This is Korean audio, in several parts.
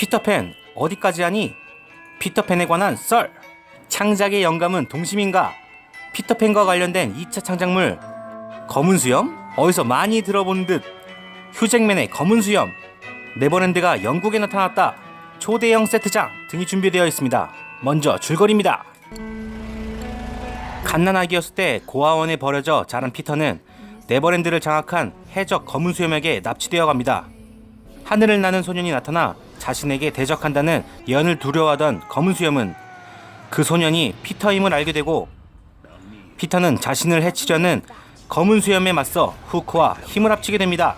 피터팬 어디까지 하니? 피터팬에 관한 썰. 창작의 영감은 동심인가? 피터팬과 관련된 2차 창작물. 검은 수염? 어디서 많이 들어본 듯. 휴잭맨의 검은 수염. 네버랜드가 영국에 나타났다. 초대형 세트장 등이 준비되어 있습니다. 먼저 줄거리입니다. 갓난아기였을 때 고아원에 버려져 자란 피터는 네버랜드를 장악한 해적 검은 수염에게 납치되어 갑니다. 하늘을 나는 소년이 나타나 자신에게 대적한다는 예언을 두려워하던 검은 수염은 그 소년이 피터임을 알게 되고 피터는 자신을 해치려는 검은 수염에 맞서 후크와 힘을 합치게 됩니다.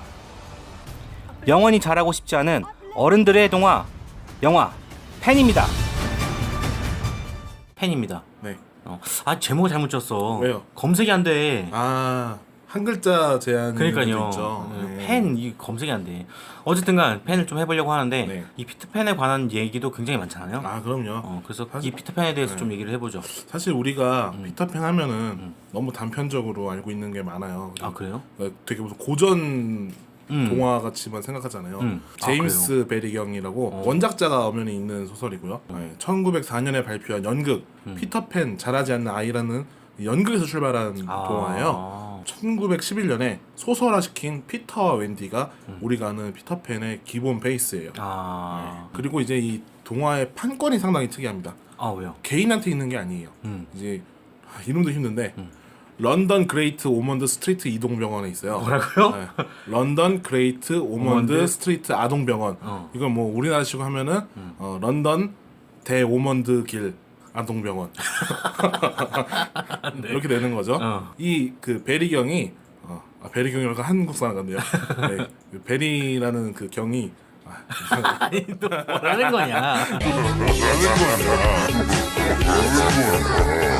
영원히 자라고 싶지 않은 어른들의 동화 영화 팬입니다. 팬입니다. 네. 어. 아 제목을 잘못 줬어. 왜요? 검색이 안 돼. 아, 한 글자 제한이 그러니까요. 있죠. 네. 팬, 이 검색이 안 돼. 어쨌든간 팬을 좀 해보려고 하는데 네. 이 피터팬에 관한 얘기도 굉장히 많잖아요. 아, 그럼요. 어, 그래서 사실- 이 피터팬에 대해서 네. 좀 얘기를 해보죠. 사실 우리가 음. 피터팬 하면은 너무 단편적으로 알고 있는 게 많아요. 아 그래요? 그러니까 되게 무슨 고전 음. 동화 같이만 생각하잖아요. 음. 아, 제임스 베리경이라고 어. 원작자가 엄연히 있는 소설이고요. 네, 1904년에 발표한 연극 음. 피터팬 자라지 않는 아이라는 연극에서 출발한 아. 동화예요. 1911년에 소설화시킨 피터와 웬디가 음. 우리가 아는 피터팬의 기본 베이스예요. 아, 그리고 이제 이 동화의 판권이 상당히 특이합니다. 아 왜요? 개인한테 있는 게 아니에요. 음. 이제 아, 이름도 힘든데 음. 런던 그레이트 오먼드 스트리트 이동병원에 있어요. 뭐라고요? 네. 런던 그레이트 오먼드 오먼드? 스트리트 아동병원. 어. 이건 뭐 우리나라식으로 하면은 음. 어, 런던 대 오먼드 길 아동병원 이렇게 되는 거죠. 네. 어. 이그 베리경이 어, 아, 베리경이라고 한국 사람 같네요. 네, 그 베리라는 그 경이 아. 아니 또 뭐라는 거냐?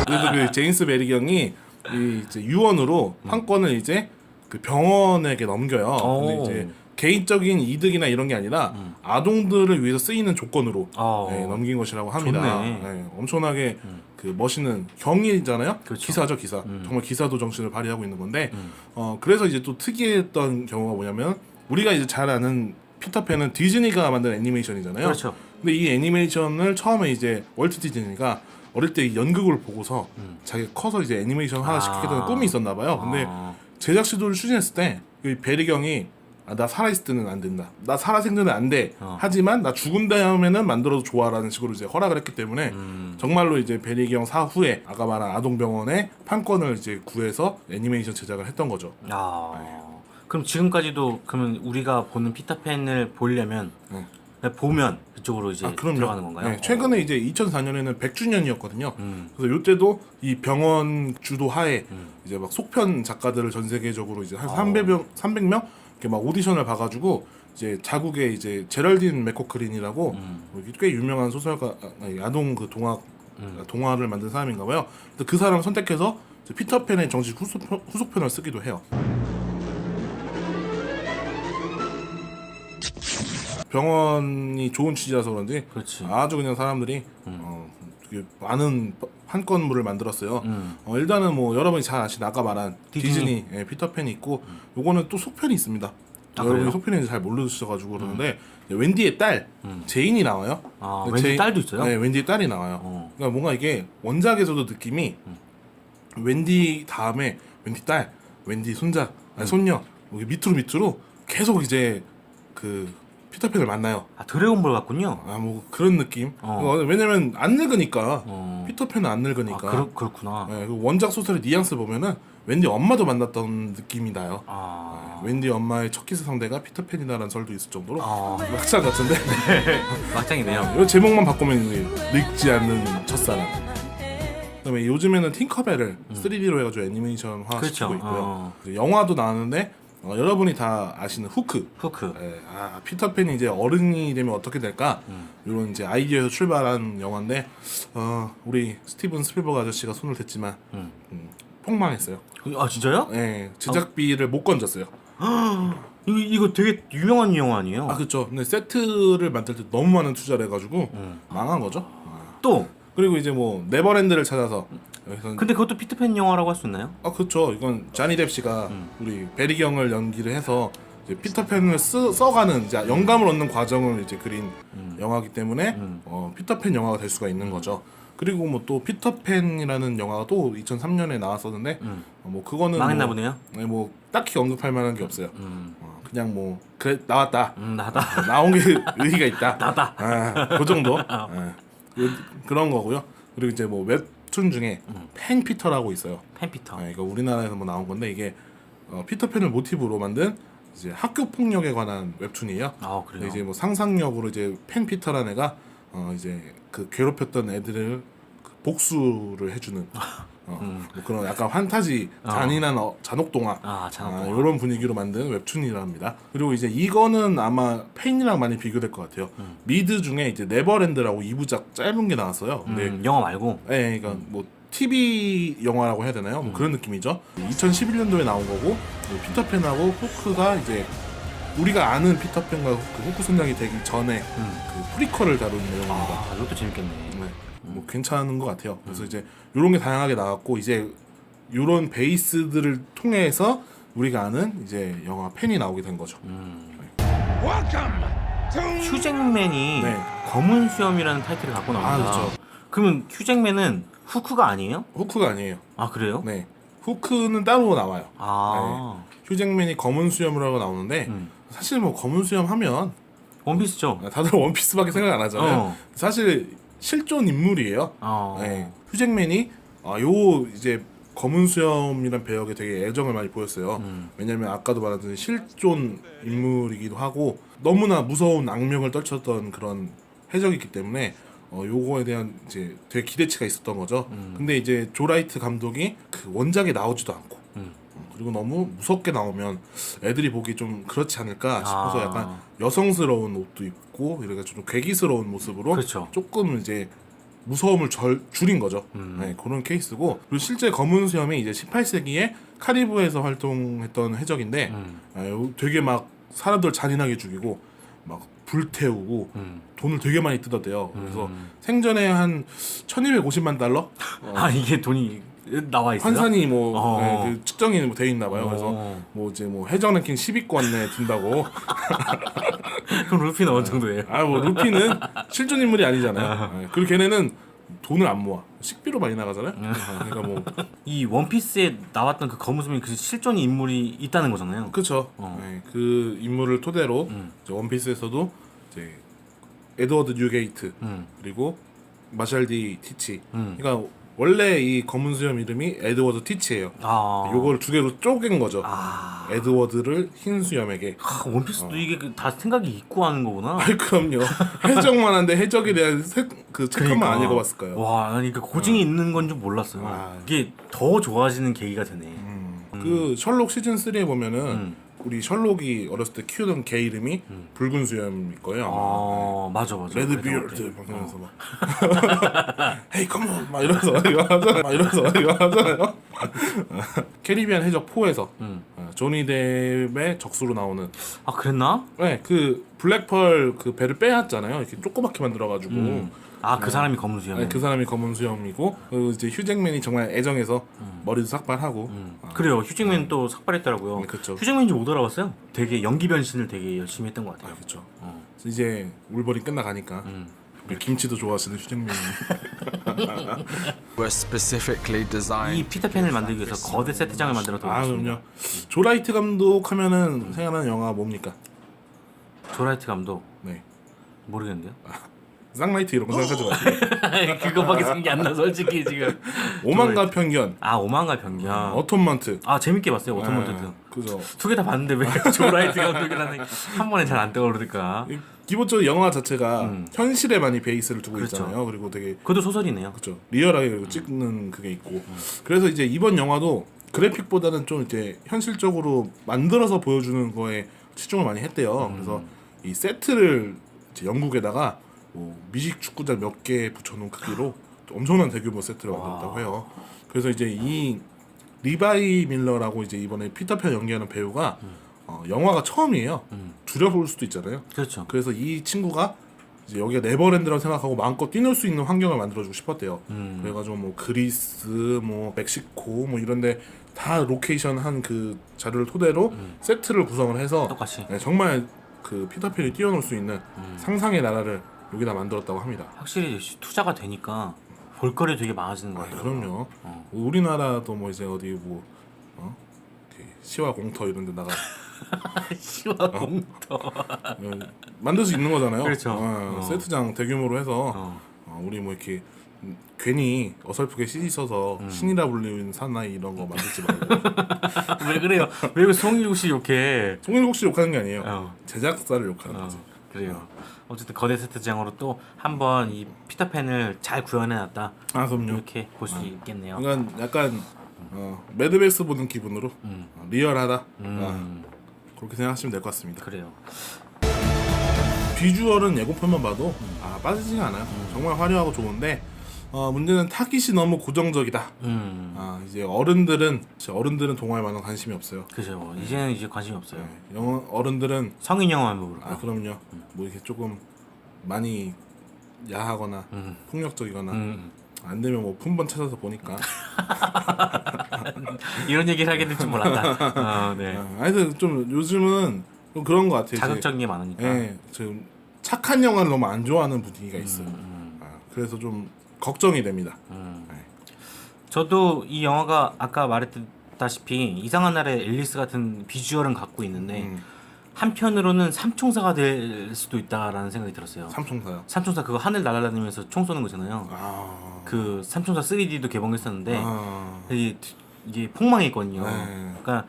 그래서 그 제임스 베리경이 이 이제 유언으로 판권을 이제 그 병원에게 넘겨요. 근데 오. 이제 개인적인 이득이나 이런 게 아니라 아동들을 위해서 쓰이는 조건으로 어. 네, 넘긴 것이라고 합니다. 좋네. 네, 엄청나게 그 멋있는 경이잖아요. 그렇죠. 기사죠, 기사. 음. 정말 기사도 정신을 발휘하고 있는 건데, 음. 어 그래서 이제 또 특이했던 경우가 뭐냐면 우리가 이제 잘 아는 피터팬은 디즈니가 만든 애니메이션이잖아요. 그렇죠. 근데 이 애니메이션을 처음에 이제 월트 디즈니가 어릴 때 이 연극을 보고서 음. 자기가 커서 이제 애니메이션 하나 아. 시키겠다는 꿈이 있었나 봐요. 근데 아, 제작 시도를 추진했을 때 이 베리경이 아, 나 살아있을 때는 안 된다. 나 살아생전은 안 돼. 어. 하지만 나 죽은 다음에는 만들어도 좋아라는 식으로 이제 허락을 했기 때문에 음. 정말로 이제 베리경 사후에 아까 말한 아동병원에 판권을 이제 구해서 애니메이션 제작을 했던 거죠. 아. 그럼 지금까지도 그러면 우리가 보는 피터팬을 보려면 네. 그냥 보면 그쪽으로 이제 아. 들어가는 건가요? 네, 최근에 이제 2004년에는 100주년이었거든요. 음. 그래서 이때도 이 병원 주도 하에 음. 이제 막 속편 작가들을 전 세계적으로 이제 한 어. 300명 300명 이렇게 막 오디션을 봐가지고 이제 자국의 이제 제럴딘 맥코크린이라고 음. 꽤 유명한 소설가 아, 아동 그 동화 음. 동화를 만든 사람인가 봐요. 그래서 그 사람 을 선택해서 피터팬의 정식 후속편, 후속편을 쓰기도 해요. 병원이 좋은 취지라서 그런지 그렇지. 아주 그냥 사람들이 어, 되게 많은 판권물을 만들었어요. 음. 어, 일단은 뭐 여러분이 잘 아시는 아까 말한 디즈니. 디즈니, 예, 피터팬이 있고 요거는 또 속편이 있습니다. 아, 여러분이 그래요? 속편인지 잘 모르셔가지고 그러는데 웬디의 딸 음. 제인이 나와요. 아, 근데 웬디 딸도 있어요? 네, 웬디의 딸이 나와요. 어. 그러니까 뭔가 이게 원작에서도 느낌이 웬디 다음에 웬디 딸, 웬디 손자, 아니, 손녀 여기 밑으로 밑으로 계속 이제 그 피터팬을 만나요. 아 드래곤볼 같군요. 아 뭐 그런 느낌. 어. 어, 왜냐면 안 늙으니까 어. 피터팬은 안 아, 늙으니까. 그렇, 그렇구나. 예, 그 원작 소설의 뉘앙스 보면은 웬디 엄마도 만났던 느낌이 나요. 아. 웬디 엄마의 첫 키스 상대가 피터팬이다라는 설도 있을 정도로 아. 막장 같은데. 막장이네요. 이 제목만 바꾸면 이제 늙지 않는 첫사랑. 그다음에 요즘에는 팅커벨을 3D로 해가지고 애니메이션화 음. 그렇죠. 시키고 있고요. 어. 영화도 나왔는데 어, 여러분이 다 아시는 후크. 후크. 예, 아 피터팬이 이제 어른이 되면 어떻게 될까? 음. 이런 이제 아이디어에서 출발한 영화인데 어, 우리 스티븐 스필버그 아저씨가 손을 댔지만 음. 음, 폭망했어요. 아 진짜요? 예, 제작비를 못 건졌어요. 이거 이거 되게 유명한 영화 아니에요? 아 그렇죠. 근데 세트를 만들 때 너무 많은 투자를 해가지고 음. 망한 거죠. 아. 또 그리고 이제 뭐 네버랜드를 찾아서 여기서 근데 그것도 피터팬 영화라고 할 수 있나요? 아 그렇죠. 이건 자니 뎁 씨가 음. 우리 베리 경을 연기를 해서 이제 피터팬을 쓰, 써가는 이제 영감을 얻는 과정을 이제 그린 음. 영화기 때문에 음. 어, 피터팬 영화가 될 수가 있는 거죠. 그리고 뭐 또 피터팬이라는 영화가 또 2003년에 나왔었는데 음. 어, 뭐 그거는 망했나 뭐, 보네요. 네, 뭐 딱히 언급할 만한 게 없어요. 음, 어, 그냥 뭐 그래 나왔다. 음 나다. 나온 게 의미가 있다. 나다. 아, 그 정도. 예. 그, 그런 거고요. 그리고 이제 뭐 웹 툰 중에 음. 펜 피터라고 있어요. 팬피터. 아, 이거 우리나라에서 뭐 나온 건데 이게 어, 피터팬을 모티브로 만든 이제 학교 폭력에 관한 웹툰이에요. 아 근데 그래요. 이제 뭐 상상력으로 이제 펜 피터라는 애가 어 이제 그 괴롭혔던 애들을 그 복수를 해주는 어, 뭐 그런 약간 환타지 잔인한 어, 잔혹동화 아, 잔혹동화. 이런 분위기로 만든 웹툰이랍니다. 그리고 이제 이거는 아마 펜이랑 많이 비교될 것 같아요. 미드 중에 이제 네버랜드라고 2부작 짧은 게 나왔어요. 근데 음, 영화 말고. 예, 그러니까 뭐 TV 영화라고 해야 되나요? 뭐 그런 느낌이죠. 2011년도에 나온 거고 그 피터팬하고 후크가 이제 우리가 아는 피터팬과 그 후크 선장이 되기 전에 그 프리퀄을 다루는 내용입니다. 아 이것도 재밌겠네. 네, 뭐 괜찮은 것 같아요. 그래서 이제 이런 게 다양하게 나왔고 이제 이런 베이스들을 통해서 우리가 아는 이제 영화 팬이 나오게 된 거죠. 휴잭맨이 네. 검은 수염이라는 타이틀을 갖고 나옵니다. 아, 그렇죠. 그러면 휴잭맨은 후크가 아니에요? 후크가 아니에요. 아 그래요? 네, 후크는 따로 나와요. 아 휴잭맨이 검은 수염을 하고 나오는데 음. 사실 뭐 검은 수염 하면 원피스죠. 다들 원피스밖에 생각 안 하잖아요. 어. 사실 실존 인물이에요. 어. 네. 휴잭맨이 아, 요 이제 검은 수염이란 배역에 되게 애정을 많이 보였어요. 음. 왜냐면 아까도 말했던 실존 인물이기도 하고 너무나 무서운 악명을 떨쳤던 그런 해적이기 때문에 어, 요거에 대한 이제 되게 기대치가 있었던 거죠. 근데 이제 조라이트 감독이 그 원작에 나오지도 않고 음. 어, 그리고 너무 무섭게 나오면 애들이 보기 좀 그렇지 않을까 싶어서 아. 약간 여성스러운 옷도 입고 이렇게 좀 괴기스러운 모습으로 그렇죠. 조금 이제 무서움을 절, 줄인 거죠. 음. 네, 그런 케이스고 그리고 실제 검은 수염이 이제 18세기에 카리브에서 활동했던 해적인데 음. 아, 요- 되게 막 사람들 잔인하게 죽이고 막 불태우고 음. 돈을 되게 많이 뜯어대요. 그래서 음. 생전에 한 1250만 달러 아 이게 돈이 나와 있어요? 환산이 뭐 어. 네, 그 측정이 뭐 돼 있나 봐요. 그래서 어. 뭐 이제 뭐 해적 랭킹 10위권에 든다고. 그럼 루피는 어느 정도예요? 아 뭐 루피는 실존 인물이 아니잖아요. 네, 그리고 걔네는 돈을 안 모아. 식비로 많이 나가잖아요. 그러니까 뭐 이 원피스에 나왔던 그 검은 수염이 그 실존 인물이 있다는 거잖아요. 그렇죠. 어. 네, 그 인물을 토대로 음. 이제 원피스에서도 이제 에드워드 뉴게이트 음. 그리고 마샬 디 티치. 음. 그러니까 원래 이 검은 수염 이름이 에드워드 티치예요. 아. 요걸 두 개로 쪼갠 거죠. 아. 에드워드를 흰 수염에게. 하, 원피스도 이게 그다 생각이 있고 하는 거구나. 아이 그럼요. 해적만 한데 해적에 대한 색, 그 책감만 안 읽어봤을 거예요. 와, 아니 그 고증이 있는 건좀 몰랐어요. 아. 이게 더 좋아지는 계기가 되네. 음. 그 셜록 시즌 3에 보면은 음. 우리 셜록이 어렸을 때 키우던 개 이름이 붉은 수염일 거예요. 아, 맞아 맞아. 레드 비어드 같아. 방송에서 막 헤이 컴온 막 이러면서 이거 하잖아요. 막 이러면서 이거 하잖아요. 캐리비안 해적 4에서 음. 조니 뎁의 적수로 나오는 아, 그랬나? 네, 그 블랙펄 그 배를 빼앗잖아요. 이렇게 조그맣게 만들어가지고 음. 아, 그 사람이 검은 수염. 네, 그 사람이 검은 수염이고 그리고 이제 휴잭맨이 정말 애정해서 머리도 삭발하고 음. 아, 그래요. 휴잭맨 또 삭발했더라고요. 네, 그쵸. 휴잭맨인지 못 알아봤어요. 되게 연기 변신을 되게 열심히 했던 것 아 같아요. 그렇죠. 어. 이제 울버린 끝나가니까 음. 김치도 좋아하시는 were specifically 이 designed. 피터팬을 만들기 위해서 거대 세트장을 만들어 아 뒀습니다. 그럼요. 조라이트 감독 하면은 생각나는 영화 뭡니까? 조라이트 감독 네. 모르겠는데요. 쌍라이트 이런 거 생각하지 마세요. 그거밖에 생각이 안 나 솔직히 지금. 오만과 편견, 아 오만과 변경. 어톤먼트. 아 재밌게 봤어요 오토모티브. 네, 그죠. 두 개 다 봤는데 왜 조라이트 감독이라는 게한 번에 잘 안 떠오르니까. 이- 기본적으로 영화 자체가 음. 현실에 많이 베이스를 두고 그렇죠. 있잖아요. 그리고 되게 그것도 소설이네요. 그죠 리얼하게 그리고 찍는 그게 있고. 그래서 이제 이번 영화도 그래픽보다는 좀 이제 현실적으로 만들어서 보여주는 거에 치중을 많이 했대요. 음. 그래서 이 세트를 이제 영국에다가 뭐 미식 축구장 몇 개 붙여놓은 크기로 엄청난 대규모 세트를 만들었다고 해요. 그래서 이제 이 리바이 밀러라고 이제 이번에 피터팬 연기하는 배우가 어, 영화가 처음이에요. 음. 줄여볼 수도 있잖아요. 그렇죠. 그래서 이 친구가 이제 여기가 네버랜드라고 생각하고 마음껏 뛰놀 수 있는 환경을 만들어주고 싶었대요. 음. 그래가지고 뭐 그리스, 뭐 멕시코, 뭐 이런데 다 로케이션 한 그 자료를 토대로 세트를 구성을 해서 똑같이. 네, 정말 그 피터팬이 뛰어놀 수 있는 음. 상상의 나라를 여기다 만들었다고 합니다. 확실히 투자가 되니까 볼거리 되게 많아지는 것 아, 같아요. 그럼요. 어. 우리나라도 뭐 이제 어디 뭐 어? 이렇게 시와 공터 이런 데다가 시와 공터. 어, 만들 수 있는 거잖아요. 그렇죠. 어, 어. 세트장 대규모로 해서 어. 어, 우리 뭐 이렇게 음, 괜히 어설프게 시 있어서 음. 신이라 불리는 사나이 이런 거 만들지 말고 왜 그래요? 왜 송일국 씨 이렇게? 송일국 씨 욕하는 게 아니에요. 어. 제작사를 욕하는 어, 거지. 그래요. 어 쨌든 거대 세트장으로 또 한번 이 피터팬을 잘 구현해놨다. 아 그럼요. 이렇게 볼 수 있겠네요. 약간 약간 어, 매드맥스 보는 기분으로 음. 어, 리얼하다. 음, 아, 그렇게 생각하시면 될 것 같습니다. 그래요. 비주얼은 예고편만 봐도 아, 빠지지가 않아요. 정말 화려하고 좋은데 어, 문제는 타깃이 너무 고정적이다. 음, 아, 이제 어른들은 이제 어른들은 동화에 많은 관심이 없어요. 그죠. 이제는 이제 관심이 없어요. 네, 영어 어른들은 성인 영화만 보고. 아 그럼요. 뭐 이렇게 조금 많이 야하거나 음. 폭력적이거나 음. 안 되면 뭐 품번 찾아서 보니까. 이런 얘기를 하게 될 줄 몰랐다. 어, 네. 아, 하여튼 좀 요즘은 좀 그런 것 같아요. 자극적인 게 많으니까. 예, 지금 착한 영화를 너무 안 좋아하는 분위기가 있어요. 음, 아, 그래서 좀 걱정이 됩니다. 음. 네. 저도 이 영화가 아까 말했다시피 이상한 날의 앨리스 같은 비주얼은 갖고 있는데 음, 한편으로는 삼총사가 될 수도 있다라는 생각이 들었어요. 삼총사요. 삼총사 그거 하늘 날아다니면서 총 쏘는 거잖아요. 아, 그 삼총사 3D도 개봉했었는데 아, 이게 이게 폭망했거든요. 네. 그러니까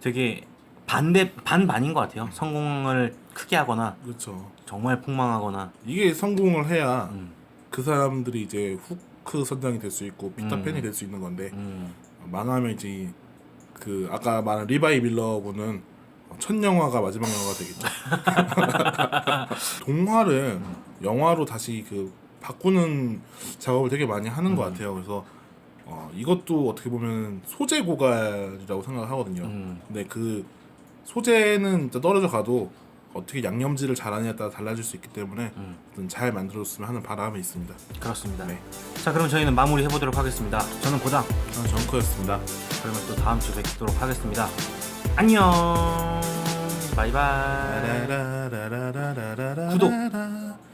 되게 반대 반반인 것 같아요. 성공을 크게 하거나 그렇죠. 정말 폭망하거나. 이게 성공을 해야 음, 그 사람들이 이제 후크 선장이 될 수 있고 피터팬이 음. 될 수 있는 건데 음, 망하면 이제 그 아까 말한 리바이 밀러군은 첫 영화가 마지막 영화가 되겠죠. 동화를 영화로 다시 그 바꾸는 작업을 되게 많이 하는 음. 것 같아요. 그래서 어, 이것도 어떻게 보면 소재 고갈이라고 생각을 하거든요. 음, 근데 그 소재는 떨어져 가도 어떻게 양념질을 잘하느냐에 따라 달라질 수 있기 때문에 음. 잘 만들었으면 하는 바람이 있습니다. 그렇습니다. 네. 자 그럼 저희는 마무리 해보도록 하겠습니다. 저는 보담, 저는 정크였습니다. 그러면 또 다음 주 뵙도록 하겠습니다. 안녕. 바이바이. 구독.